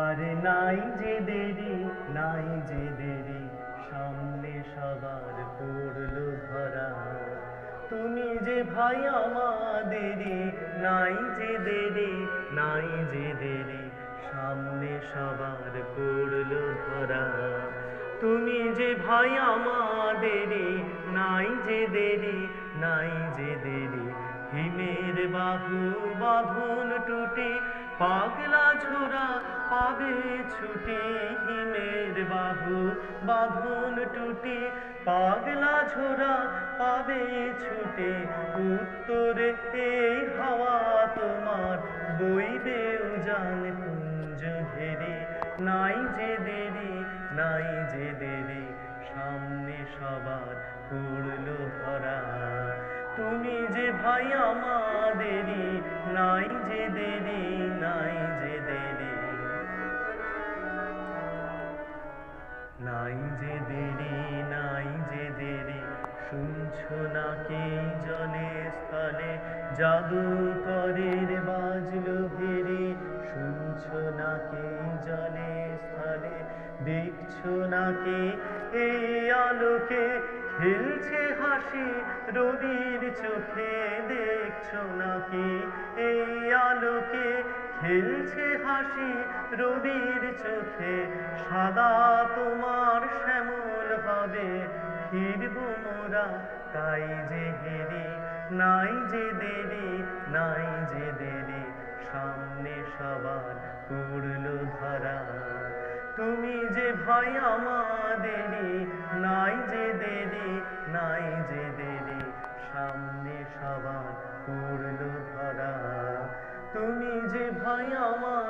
আর নাই যে দেরি, নাই যে দেরি, সামনে সবার পড়ল ধরা। তুমি যে ভাই আমাদেরই নাই যে দেরি, নাই যে দেরি, সামনে সবার পড়ল ধরা। তুমি যে ভাই আমাদেরই নাই যে দেরি, নাই যে দেরি, হিমের বাহু বাঁধন টুটে পাগলা ছোড়া পাবে ছুটি হিমের বাহু, বাঁধন টুটে। পাগলা ছোড়া পাবে ছুটে, উত্তরে এই হাওয়া তোমার। বইবে উজান কুঞ্জ ঘেরে, নাই যে দেরি, নাই যে দেরি। সামনে সবার পড়ল ধরা, তুমি ভাই আমাদেরই, নাই যে দেরি, নাই যে দেরি। নাই যে দেরি, নাই যে দেরি, শুনছো না কে জলে স্থলে জাদু জাদুকরের বাজলো ভেরি? শুনছো না কে জলে স্থলে, দেখছ না কে এই আলোকে খেলছে হাসি রবির চোখে দেখছ নাকি? এই আলোকে খেলছে হাসি রবির চোখে। সাদা তোমার শ্যামল হবে, ফিরব মোরা। তাই যে হেরি, নাই যে দেরি, নাই যে দেরি, সামনে সবার পড়ল ধরা। তুমি যে ভাই আমাদেরই খাবার পূর্ণ ভরা তুমি যে ভাই আমার